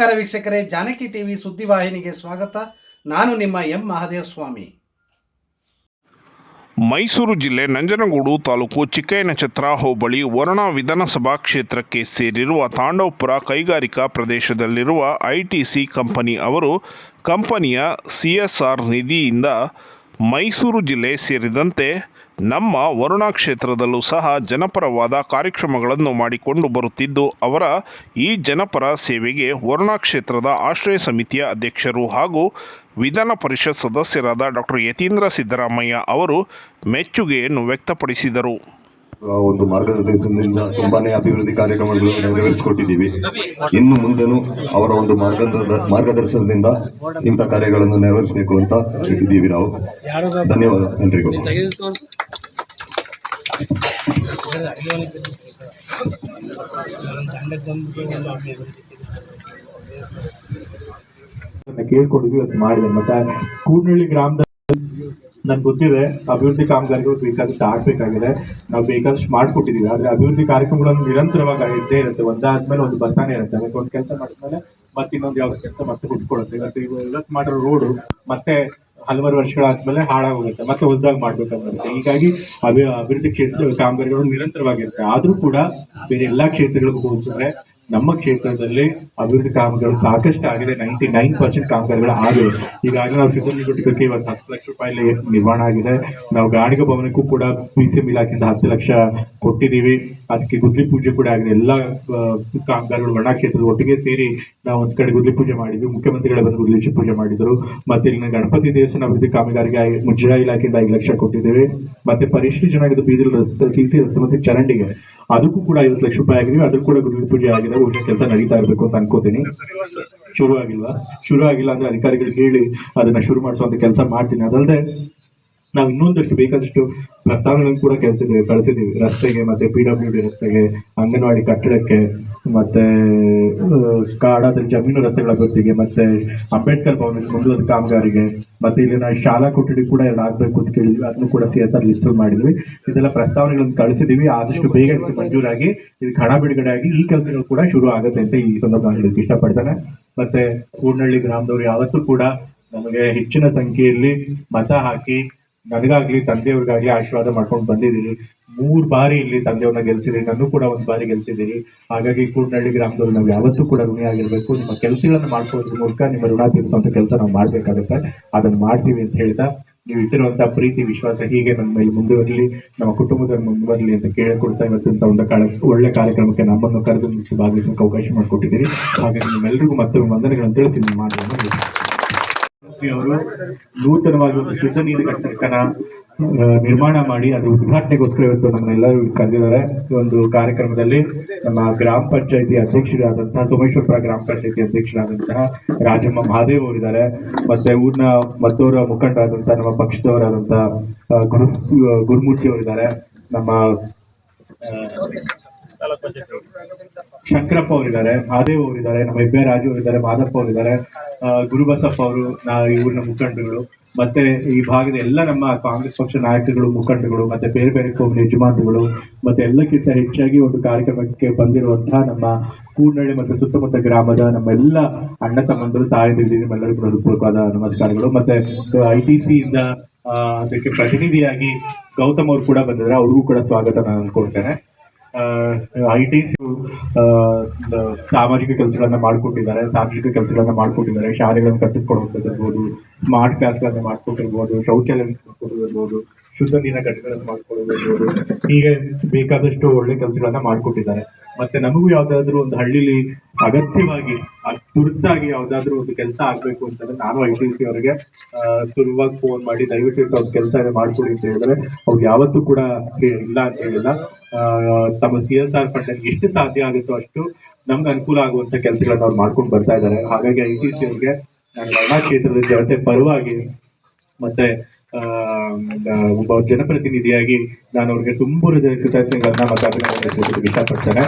ನಮಸ್ಕಾರ ವೀಕ್ಷಕರೇ, ಜಾನಕಿ ಟಿವಿ ಸುದ್ದಿವಾಹಿನಿಗೆ ಸ್ವಾಗತ. ನಾನು ನಿಮ್ಮ ಎಂ ಮಹಾದೇವ ಸ್ವಾಮಿ ಮೈಸೂರು ಜಿಲ್ಲೆ ನಂಜನಗೂಡು ತಾಲೂಕು ಚಿಕ್ಕಯ್ಯನಛತ್ರ ಹೋಬಳಿ ವರುಣಾ ವಿಧಾನಸಭಾ ಕ್ಷೇತ್ರಕ್ಕೆ ಸೇರಿರುವ ತಾಂಡವಪುರ ಕೈಗಾರಿಕಾ ಪ್ರದೇಶದಲ್ಲಿರುವ ಐಟಿಸಿ ಕಂಪನಿ ಅವರು ಕಂಪನಿಯ ಸಿಎಸ್ಆರ್ ನಿಧಿಯಿಂದ ಮೈಸೂರು ಜಿಲ್ಲೆ ಸೇರಿದಂತೆ ನಮ್ಮ ವರುಣಾ ಕ್ಷೇತ್ರದಲ್ಲೂ ಸಹ ಜನಪರವಾದ ಕಾರ್ಯಕ್ರಮಗಳನ್ನು ಮಾಡಿಕೊಂಡು ಬರುತ್ತಿದ್ದು ಅವರ ಈ ಜನಪರ ಸೇವೆಗೆ ವರುಣಾ ಕ್ಷೇತ್ರದ ಆಶ್ರಯ ಸಮಿತಿಯ ಅಧ್ಯಕ್ಷರು ಹಾಗೂ ವಿಧಾನ ಪರಿಷತ್ ಸದಸ್ಯರಾದ ಡಾಕ್ಟರ್ ಯತೀಂದ್ರ ಸಿದ್ದರಾಮಯ್ಯ ಅವರು ಮೆಚ್ಚುಗೆಯನ್ನು ವ್ಯಕ್ತಪಡಿಸಿದರು. ಒಂದು ಮಾರ್ಗದರ್ಶನದಿಂದ ತುಂಬಾನೇ ಅಭಿವೃದ್ಧಿ ಕಾರ್ಯಕ್ರಮಗಳು ನೆರವೇರಿಸಿಕೊಟ್ಟಿದ್ದೀವಿ. ಇನ್ನು ಮುಂದೆನೂ ಅವರ ಒಂದು ಮಾರ್ಗದ ಮಾರ್ಗದರ್ಶನದಿಂದ ಇಂಥ ಕಾರ್ಯಗಳನ್ನು ನೆರವೇರಿಸಬೇಕು ಅಂತ ಇದ್ದೀವಿ ನಾವು. ಧನ್ಯವಾದ. ಎಲ್ರಿಗೂ. ಕೇಳ್ಕೊಂಡಿದ್ವಿ ಇವತ್ತು ಮಾಡಿದೆ. ಮತ್ತೆ ಕೂಡ್ನಳ್ಳಿ ಗ್ರಾಮದ ನನ್ಗೆ ಗೊತ್ತಿದೆ, ಅಭಿವೃದ್ಧಿ ಕಾಮಗಾರಿಗಳು ಬೇಕಾದಷ್ಟು ಆಗ್ಬೇಕಾಗಿದೆ ನಾವು ಬೇಕಾದಷ್ಟು ಮಾಡ್ಕೊಟ್ಟಿದೀವಿ. ಆದ್ರೆ ಅಭಿವೃದ್ಧಿ ಕಾರ್ಯಕ್ರಮಗಳನ್ನು ನಿರಂತರವಾಗಿ ಇದ್ದೇ ಇರುತ್ತೆ. ಒಂದಾದ್ಮೇಲೆ ಒಂದು ಬರ್ತಾನೆ ಇರುತ್ತೆ. ಅದಕ್ಕೆ ಒಂದು ಕೆಲಸ ಮಾಡಿದ್ಮೇಲೆ ಮತ್ತೆ ಇನ್ನೊಂದು ಯಾವ ಕೆಲಸ ಮತ್ತೆ ಹುಟ್ಕೊಳುತ್ತೆ ಇವತ್ತು ಇವ- ಇವತ್ತು ಮಾಡಿರೋ ರೋಡು ಮತ್ತೆ ಹಲವಾರು ವರ್ಷಗಳಾದ್ಮೇಲೆ ಹಾಳಾಗೋಗುತ್ತೆ. ಮತ್ತೆ ಹೊಸದಾಗಿ ಮಾಡ್ಬೇಕಾಗುತ್ತೆ ಹೀಗಾಗಿ ಅಭಿ, ಅಭಿವೃದ್ಧಿ ಕ್ಷೇತ್ರ ಕಾಮಗಾರಿಗಳು ನಿರಂತರವಾಗಿರುತ್ತೆ. ಆದ್ರೂ ಕೂಡ ಬೇರೆ ಎಲ್ಲಾ ಕ್ಷೇತ್ರಗಳಿಗೂ ಹೋಲಿಸಿದ್ರೆ ನಮ್ಮ ಕ್ಷೇತ್ರದಲ್ಲಿ ಅಭಿವೃದ್ಧಿ ಕಾಮಗಾರಿಗಳು ಸಾಕಷ್ಟು ಆಗಿದೆ. ನೈಂಟಿ ನೈನ್ ಪರ್ಸೆಂಟ್ ಕಾಮಗಾರಿಗಳು ಆಗಿದೆ. ಈಗಾಗಲೇ ನಾವು ಸಿದ್ದನಗುಟ್ಟಿಗೆ ಇವತ್ತು ಹತ್ತು ಲಕ್ಷ ರೂಪಾಯಿ ನಿರ್ಮಾಣ ಆಗಿದೆ. ನಾವು ಗಾಣಿಗ ಭವನಕ್ಕೂ ಕೂಡ ಪಿ ಸಿ ಎಂ ಇಲಾಖೆಯಿಂದ ಹತ್ತು ಲಕ್ಷ ಕೊಟ್ಟಿದ್ದೀವಿ. ಅದಕ್ಕೆ ಗುದ್ಲಿ ಪೂಜೆ ಕೂಡ ಆಗಿದೆ. ಎಲ್ಲ ಕಾಮಗಾರಿಗಳು ವರ್ಣ ಕ್ಷೇತ್ರದ ಒಟ್ಟಿಗೆ ಸೇರಿ ನಾವು ಒಂದು ಕಡೆ ಗುದ್ಲಿ ಪೂಜೆ ಮಾಡಿದ್ವಿ. ಮುಖ್ಯಮಂತ್ರಿಗಳ ಬಂದು ಗುದ್ಲಿ ಪೂಜೆ ಮಾಡಿದರು. ಮತ್ತೆ ಇಲ್ಲಿನ ಗಣಪತಿ ದೇವಸ್ಥಾನ ಅಭಿವೃದ್ಧಿ ಕಾಮಗಾರಿಗೆ ಮುಜ್ರಾ ಇಲಾಖೆಯಿಂದ ಐದು ಲಕ್ಷ ಕೊಟ್ಟಿದ್ದೇವೆ. ಮತ್ತೆ ಜನ ಜನಾಂಗದ ಬೀದಿ ರಸ್ತೆ ಸಿ ಸಿ ರಸ್ತೆ ಮತ್ತೆ ಚರಂಡಿಗೆ. ಅದಕ್ಕೂ ಕೂಡ ಐವತ್ತು ಲಕ್ಷ ರೂಪಾಯಿ ಆಗಿದೆ. ಅದಕ್ಕೂ ಕೂಡ ಗುರುವಿನ ಪೂಜೆ ಆಗಿದೆ. ಕೆಲಸ ನಡೀತಾ ಇರಬೇಕು ಅಂತ ಅನ್ಕೋತೀನಿ. ಶುರು ಆಗಿಲ್ಲ ಶುರು ಆಗಿಲ್ಲ ಅಂದ್ರೆ ಅಧಿಕಾರಿಗಳಿಗೆ ಹೇಳಿ ಅದನ್ನ ಶುರು ಮಾಡಿಸುವಂತ ಕೆಲಸ ಮಾಡ್ತೀನಿ. ಅದಲ್ಲದೆ ನಾವು ಇನ್ನೊಂದಷ್ಟು ಬೇಕಾದಷ್ಟು ಪ್ರಸ್ತಾವನೆಗಳನ್ನು ಕೂಡ ಕಳಿಸಿದ್ದೀವಿ ಕಳಿಸಿದ್ದೀವಿ. ರಸ್ತೆಗೆ ಮತ್ತೆ ಪಿ ಡಬ್ಲ್ಯೂ ರಸ್ತೆಗೆ, ಅಂಗನವಾಡಿ ಕಟ್ಟಡಕ್ಕೆ. ಮತ್ತೆ ಕಾಡಾದಲ್ಲಿ ಕಾಡಾದ ಜಮೀನು ರಸ್ತೆಗಳ ಅಭಿವೃದ್ಧಿಗೆ ಮತ್ತೆ ಅಂಬೇಡ್ಕರ್ ಭವನ ಮುಂದುವರೆದ ಕಾಮಗಾರಿಗೆ, ಮತ್ತೆ ಇಲ್ಲಿನ ಶಾಲಾ ಕೊಠಡಿ ಕೂಡ ಎಲ್ಲ ಆಗ್ಬೇಕು ಅಂತ ಕೇಳಿದ್ವಿ ಅದನ್ನು ಕೂಡ ಸಿ ಎಸ್ ಆರ್ ಲಿಸ್ಟ್ ಮಾಡಿದ್ವಿ. ಇದೆಲ್ಲ ಪ್ರಸ್ತಾವನೆಗಳನ್ನು ಕಳಿಸಿದೀವಿ. ಆದಷ್ಟು ಬೇಗ ಮಂಜೂರಾಗಿ ಇದಕ್ಕೆ ಹಣ ಬಿಡುಗಡೆ ಆಗಿ ಈ ಕೆಲಸಗಳು ಕೂಡ ಶುರು ಆಗುತ್ತೆ ಅಂತ ಈ ಸಂದರ್ಭ ಹೇಳಕ್ಕೆ ಇಷ್ಟಪಡ್ತೇನೆ. ಮತ್ತೆ, ಕೂಡ್ನಳ್ಳಿ ಗ್ರಾಮದವರು ಯಾವತ್ತೂ ಕೂಡ ನಮಗೆ ಹೆಚ್ಚಿನ ಸಂಖ್ಯೆಯಲ್ಲಿ ಮತ ಹಾಕಿ ನನಗಾಗ್ಲಿ, ತಂದೆಯವ್ರಿಗಾಗ್ಲಿ ಆಶೀರ್ವಾದ ಮಾಡ್ಕೊಂಡು ಬಂದಿದ್ದೀರಿ. ಮೂರು ಬಾರಿ ಇಲ್ಲಿ ತಂದೆಯವ್ರನ್ನ ಗೆಲ್ಸಿದ್ದೀರಿ. ನಾನು ಕೂಡ ಒಂದು ಬಾರಿ ಗೆಲ್ಸಿದ್ದೀರಿ. ಹಾಗಾಗಿ ಕೂಡನಹಳ್ಳಿ ಗ್ರಾಮದವ್ರು ನಾವು ಯಾವತ್ತೂ ಕೂಡ ಋಣಿ ಆಗಿರ್ಬೇಕು. ನಿಮ್ಮ ಕೆಲಸಗಳನ್ನು ಮಾಡ್ಕೊಳ್ಳೋದ್ರ ಮೂಲಕ ನಿಮ್ಮ ಋಣ ತೀರಿಸುವಂಥ ಕೆಲಸ ನಾವು ಮಾಡಬೇಕಾಗುತ್ತೆ. ಅದನ್ನು ಮಾಡ್ತೀವಿ ಅಂತ ಹೇಳ್ತಾ, ನೀವು ಇಟ್ಟಿರುವಂಥ ಪ್ರೀತಿ, ವಿಶ್ವಾಸ ಹೀಗೆ ನಮ್ಮ ಮೇಲೆ ಮುಂದುವರಲಿ, ನಮ್ಮ ಕುಟುಂಬದಲ್ಲಿ ಮುಂದುವರಲಿ ಅಂತ ಕೇಳಿಕೊಡ್ತಾ ಇವತ್ತಿನ ಒಂದು ಕಾಲ, ಒಳ್ಳೆ ಕಾರ್ಯಕ್ರಮಕ್ಕೆ ನಮ್ಮನ್ನು ಕರೆದು ಭಾಗವಹಿಸೋಕೆ ಅವಕಾಶ ಮಾಡಿಕೊಟ್ಟಿದ್ದೀರಿ. ಹಾಗಾಗಿ ನಿಮ್ಮೆಲ್ಲರಿಗೂ ಮತ್ತೊಮ್ಮೆ ವಂದನೆಗಳನ್ನು ತಿಳಿಸಿ, ನಿಮ್ಮ ಮಾತನ್ನು ಅವರು ನೂತನವಾಗಿ ಒಂದು ಶುದ್ಧ ನೀರು ಘಟಕನ ನಿರ್ಮಾಣ ಮಾಡಿ ಅದು ಉದ್ಘಾಟನೆಗೋಸ್ಕರ ಇವತ್ತು ನಮ್ಮನ್ನೆಲ್ಲರೂ ಕರೆದಿದ್ದಾರೆ. ಈ ಒಂದು ಕಾರ್ಯಕ್ರಮದಲ್ಲಿ ನಮ್ಮ ಗ್ರಾಮ ಪಂಚಾಯತಿ ಅಧ್ಯಕ್ಷರಾದಂತಹ ಸೋಮೇಶ್ವರಪುರ ಗ್ರಾಮ ಪಂಚಾಯತಿ ಅಧ್ಯಕ್ಷರಾದಂತಹ ರಾಜಮ್ಮ ಮಹಾದೇವ್ ಅವರಿದ್ದಾರೆ. ಮತ್ತೆ ಊರಿನ ಮತ್ತೋರ ಮುಖಂಡರಾದಂತಹ ನಮ್ಮ ಪಕ್ಷದವರಾದಂತಹ ಗುರು ಗುರುಮೂರ್ತಿ ಅವರಿದ್ದಾರೆ. ನಮ್ಮ ಶಂಕರಪ್ಪ ಅವರಿದ್ದಾರೆ, ಮಹಾದೇವ್ ಅವರಿದ್ದಾರೆ, ನಮ್ಮ ಹೆಬ್ಬೆ ರಾಜು ಅವರಿದ್ದಾರೆ, ಮಾದಪ್ಪ ಅವರಿದ್ದಾರೆ ಗುರುಬಸಪ್ಪ ಅವರು, ನಾ ಊರಿನ ಮುಖಂಡರುಗಳು, ಮತ್ತೆ ಈ ಭಾಗದ ಎಲ್ಲ ನಮ್ಮ ಕಾಂಗ್ರೆಸ್ ಪಕ್ಷ ನಾಯಕರುಗಳು ಮುಖಂಡಗಳು ಮತ್ತೆ ಬೇರೆ ಬೇರೆ ಕೋಮಿನ ಯಜಮಾನರುಗಳು, ಮತ್ತೆ ಎಲ್ಲಕ್ಕಿಂತ ಹೆಚ್ಚಾಗಿ ಒಂದು ಕಾರ್ಯಕ್ರಮಕ್ಕೆ ಬಂದಿರುವಂತಹ ನಮ್ಮ ಕೂಡ್ನಳ್ಳಿ ಮತ್ತು ಸುತ್ತಮುತ್ತ ಗ್ರಾಮದ ನಮ್ಮ ಎಲ್ಲ ಅಣ್ಣ ತಮ್ಮಂದರು ತಾಯಂದಿರು ಎಲ್ಲರಿಗೂ ಕೂಡ ಹೃತ್ಪೂರ್ವಕವಾದ ನಮಸ್ಕಾರಗಳು. ಮತ್ತೆ ಐ ಟಿ ಸಿ ಇಂದ ಅದಕ್ಕೆ ಪ್ರತಿನಿಧಿಯಾಗಿ ಗೌತಮ್ ಅವರು ಕೂಡ ಬಂದಿದ್ದಾರೆ. ಅವ್ರಿಗೂ ಕೂಡ ಸ್ವಾಗತ ನಾನು ಅನ್ಕೊಳ್ತೇನೆ. ಐ ಸಾಮಾಜಿಕ ಕೆಲಸಗಳನ್ನ ಮಾಡ್ಕೊಟ್ಟಿದ್ದಾರೆ, ಸಾಮಾಜಿಕ ಕೆಲಸಗಳನ್ನ ಮಾಡ್ಕೊಟ್ಟಿದ್ದಾರೆ, ಶಾಲೆಗಳನ್ನು ಕಟ್ಟಿಸ್ಕೊಡುವಂಥದ್ದಿರ್ಬೋದು ಸ್ಮಾರ್ಟ್ ಕ್ಲಾಸ್ಗಳನ್ನ ಮಾಡಿಸ್ಕೊಟ್ಟಿರ್ಬೋದು ಶೌಚಾಲಯ ಕಟ್ಟಿಸ್ಕೊಟ್ಟಿರ್ಬೋದು, ಶುದ್ಧ ನೀರಿನ ಘಟಕಗಳನ್ನು ಮಾಡ್ಕೊಳ್ಳೋದಿರ್ಬೋದು ಹೀಗೆ ಬೇಕಾದಷ್ಟು ಒಳ್ಳೆ ಕೆಲಸಗಳನ್ನ ಮಾಡ್ಕೊಟ್ಟಿದ್ದಾರೆ. ಮತ್ತೆ ನಮಗೂ ಯಾವ್ದಾದ್ರು ಒಂದು ಹಳ್ಳಿಲಿ ಅಗತ್ಯವಾಗಿ ತುರ್ತಾಗಿ ಯಾವ್ದಾದ್ರು ಒಂದು ಕೆಲಸ ಆಗ್ಬೇಕು ಅಂತಂದ್ರೆ ನಾನು ಐ ಟಿ ಸಿ ಅವರಿಗೆ ಸುಲಭವಾಗಿ ಫೋನ್ ಮಾಡಿ ದಯವಿಟ್ಟು ಅವ್ರ ಕೆಲಸ ಮಾಡ್ಕೊಡಿ ಅಂತ ಹೇಳಿದ್ರೆ, ಅವ್ರು ಯಾವತ್ತೂ ಕೂಡ ಇಲ್ಲ ಅಂತ ಹೇಳಿಲ್ಲ. ತಮ್ಮ ಸಿ ಎಸ್ ಆರ್ ಫಂಡ್ ಎಷ್ಟು ಸಾಧ್ಯ ಆಗುತ್ತೋ ಅಷ್ಟು ನಮ್ಗೆ ಅನುಕೂಲ ಆಗುವಂತ ಕೆಲಸಗಳನ್ನ ಅವ್ರು ಮಾಡ್ಕೊಂಡು ಬರ್ತಾ ಇದ್ದಾರೆ. ಹಾಗಾಗಿ ಐ ಟಿ ಸಿ ಅವ್ರಿಗೆ ನಾನು ವರ್ಣ ಕ್ಷೇತ್ರದ ಜನತೆ ಪರವಾಗಿ ಮತ್ತೆ ಒಬ್ಬ ಜನಪ್ರತಿನಿಧಿಯಾಗಿ ನಾನು ಅವ್ರಿಗೆ ತುಂಬ ಕೃತಜ್ಞತೆಗಳನ್ನ ಮತ್ತೆ ಅಭಿನಂದನೆ ಇಷ್ಟಪಡ್ತೇನೆ